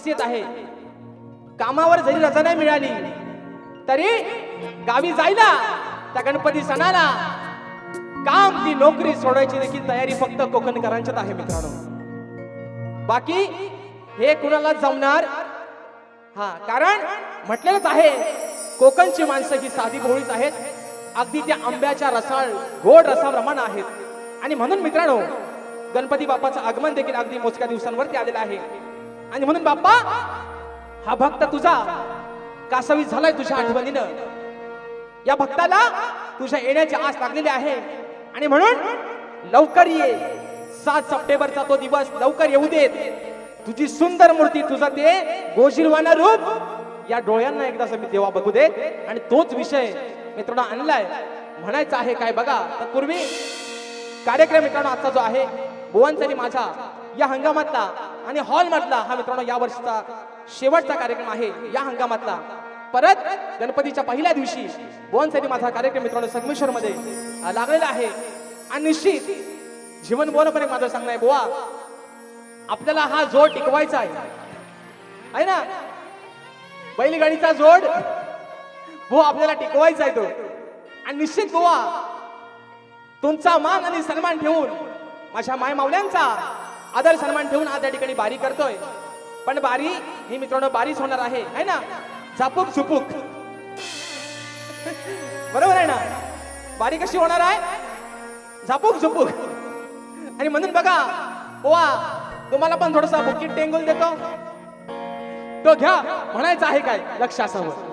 खासियत आहे. कामावर जरी रजा नाही मिळाली तरी गावी जायला त्या गणपती सणाला काम ती नोकरी सोडायची देखील तयारी फक्त कोकणकरांच्यात आहे मित्रांनो. बाकी हे कुणाला जमणार? हा कारण म्हटलेलंच आहे कोकणची माणसं ही साधी भोळीच आहेत. अगदी त्या आंब्याच्या रसाळ गोड रसाप्रमाण आहेत. आणि म्हणून मित्रांनो गणपती बाप्पाचं आगमन देखील अगदी मोजक्या दिवसांवरती आलेलं आहे. आणि म्हणून बाप्पा हा भक्त तुझा कासवी झालाय तुझ्या आठवणीनं. या भक्ताला तुझ्या येण्याची आस लागलेली आहे. आणि म्हणून लवकर ये. सात सप्टेंबरचा तो दिवस लवकर येऊ देत. तुझी सुंदर मूर्ती तुझा ते गोजीरवाना रूप या डोळ्यांना एकदा मी देवा बघू देत. आणि तोच विषय मित्रांनो आणलाय. म्हणायचं आहे काय बघा. तत्पूर्वी कार्यक्रम मित्रांनो आजचा जो आहे भुवनसरी माझा या हंगामातला आणि हॉल मधला हा मित्रांनो या वर्षीचा शेवटचा कार्यक्रम आहे या हंगामातला. परत गणपतीच्या पहिल्या दिवशी बोनसाठी माझा कार्यक्रम मित्रांनो संगमेश्वर मध्ये लागलेला आहे. आणि निश्चित जीवन बोलपणे माझं सांगणं आहे बुवा आपल्याला हा जोड टिकवायचा आहे. आहे ना? बैलगाडीचा जोड बुवा आपल्याला टिकवायचा आहे तो. आणि निश्चित बुवा तुमचा मान आणि सन्मान ठेवून माझ्या माय मावल्यांचा आदर सन्मान ठेवून आज या ठिकाणी बारी करतोय. पण बारी ही मित्रांनो बारीच होणार आहे है ना? झापूक झुपूक बरोबर आहे ना? बारी कशी होणार आहे? झापूक झुपूक आणि म्हणून बघा ओवा तुम्हाला पण थोडासा बुकीट टेंगून देतो. तो घ्या म्हणायचं आहे काय? लक्ष असावं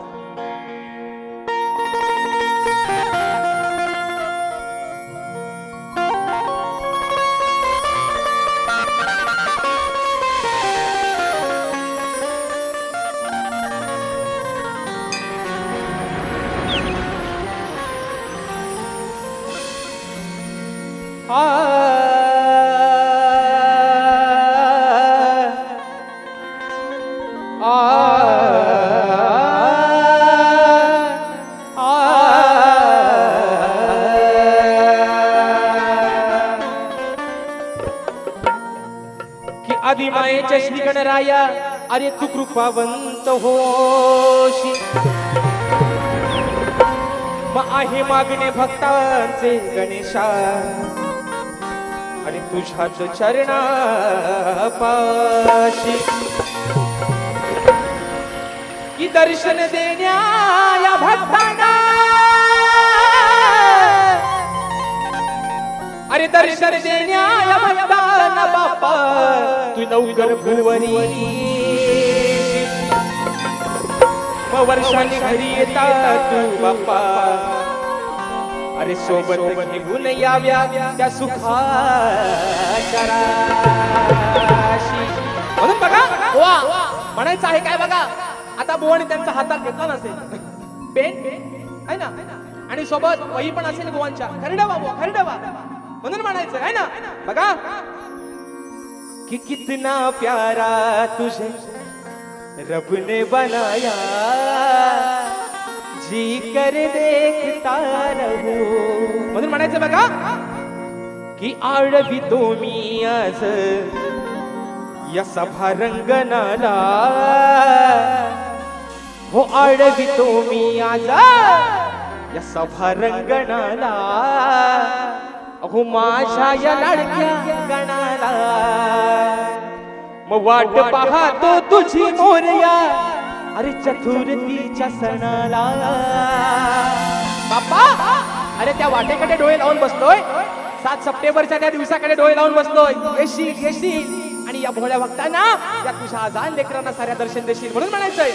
की आधी मायेच्या श्री अरे तू कृपावंत होशी। मग आहे मागणे भक्तांचे गणेशा आणि तुझ्याच चरणा पाशी की दर्शन देण्या या भक्तांना? अरे दर्शन देण्या या भक्तांना बाप्पा तू लवकर भुवनी वर्षांनी घरी येता तू बाप्पा. अरे सोबत घेऊन याव्या त्या सुखा म्हणून बघा वा. म्हणायचं आहे काय बघा? आता बुवाने त्यांचा हातात घेतला नसेल. पेन आहे ना? आणि सोबत वही पण असेल बुवांच्या. खरडवा बुवा खरडवा. म्हणून म्हणायचं आहे ना? बघा. कि कितना प्यारा तुझे रब ने बनाया। जी कर देखता रहू। म्हणून म्हणायचं बघा की आळवी तो मी आज या सभा रंगनाला हो आळवी तो मी आज या सभा रंगणाला। अहो माझ्या या लाडक्या मग वाट पाहतो तुझी मोरया. अरे चतुर्थीच्या सणाला. बाप्पा अरे त्या वाटेकडे डोळे लावून बसलोय सात सप्टेंबरच्या त्या दिवसाकडे डोळे लावून बसलोय येशील येशील आणि या भोळ्या भक्तांना या तुझ्या आजान लेकरांना साऱ्या दर्शन देशील म्हणून म्हणायचंय.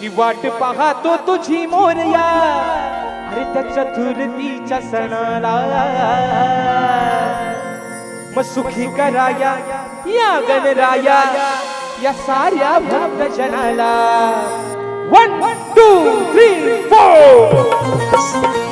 की वाट पाहतो तुझी मोरया. अरे त्या चतुर्थीच्या सणाला. मग सुखी कराया. या गणराया या साऱ्या भक्त जनाला. वन टू थ्री फोर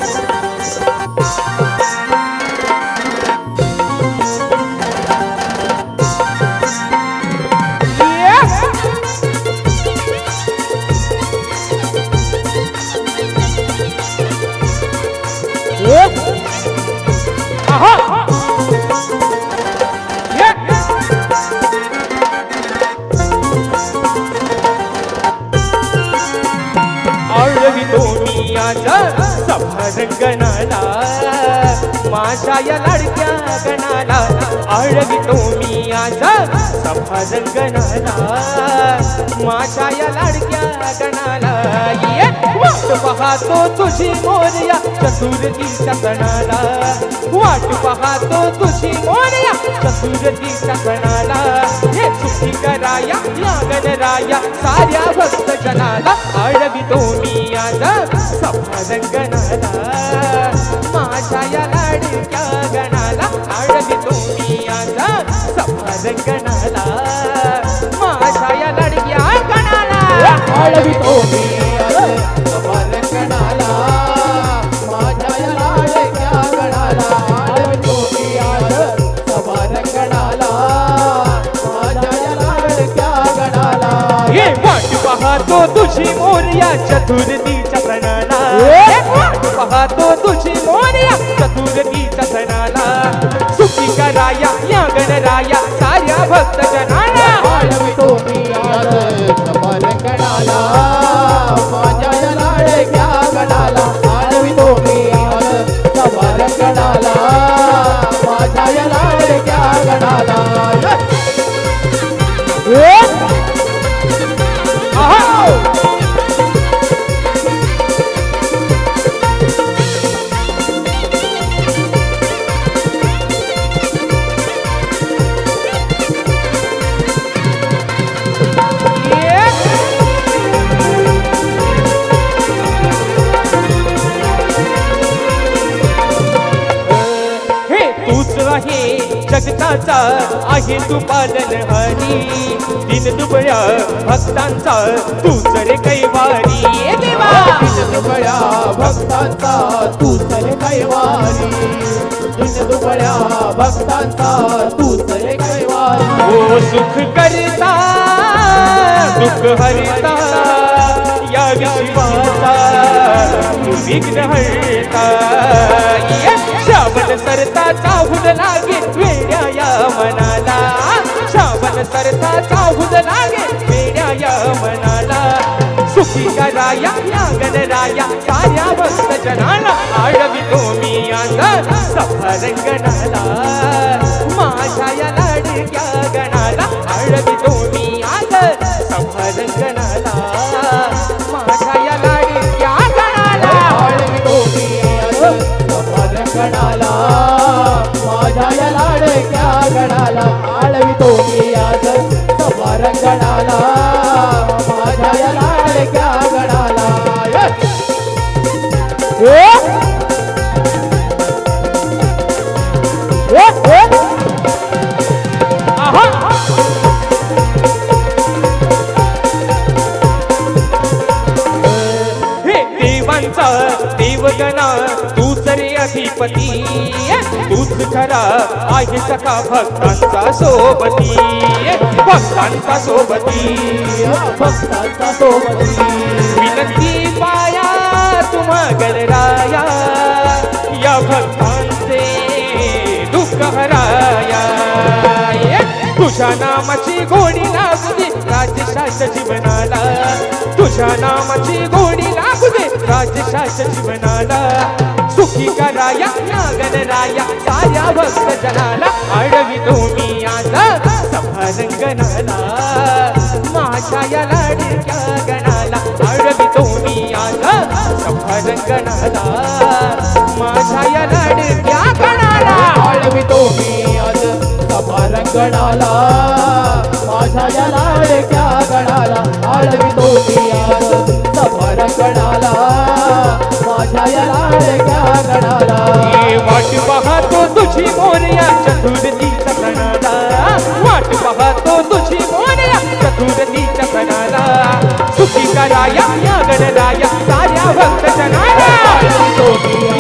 सभारंगणाला माझ्या या लाडक्या गणाला आळवितो मी आज सभारंगणाला माझ्या या लाडक्या गणाला पाहतो तुझी मोरया चतुर्थीच्या सणाला वाट पाहतो तुझी मोरया चतुर्थीच्या सणाला हे सुखी कराया लागण राया साऱ्या भक्त जनाला आळवितो मी आज सभारंगणाला पाहतो तुझी मोरया चतुर्थीच्या सणाला पाहतो तुझी मोरया चतुर्थीच्या सणाला सुखी कराया या गणराया साऱ्या भक्त जनाला. मी आज आहे. जगताचा आहे तू पालन हरी. दिन दुबळ्या भक्तांचा तूच रे कैवारी. देवा! दुबळ्या भक्तांचा तू तरे कैवारी. दिन दुबळ्या भक्तांचा तू तरे कैवारी. ओ सुख करता दुःख हरिता या विश्वाचा विघ्न हरता. श्रावण सरता चाहूद लागे वेड्या या मनाला. श्रावण सरता चाहूद लागे वेड्या या मनाला. सुखी कराया या राया साऱ्या भक्त जनाला. आळवितो मी आज सफरंगणाला. माझ्या सखा भक्तांचा सोबती. भक्तांचा सोबती. भक्तांचा सोबती. विनंती पाया तुम्हा गणराया या भक्तांचे दुःख हराया. तुझ्या नामाची गोडी लागू दे राजशास जीवनाला. तुझ्या नामाची गोडी लागू दे राजशास जीवनाला. सुखी कराया नागनराया साऱ्या भक्त जनाला अडवितो मी आज. सभारंगणाला माझ्या या लाडक्या गणाला अडवितो मी आज. सभारंगणाला माझ्या या लाडक्या गणाला अडवितो मी आज. सभारंगणाला माझ्या या लाडक्या गणाला अडवितो मी आज. सभारंगणाला वाट पाहतो तुझी मोरया चतुर्थीच्या सणाला. वाट पाहतो तुझी मोरया चतुर्थीच्या सणाला. सुखी कराया या गणराया साऱ्या भक्त जनाला.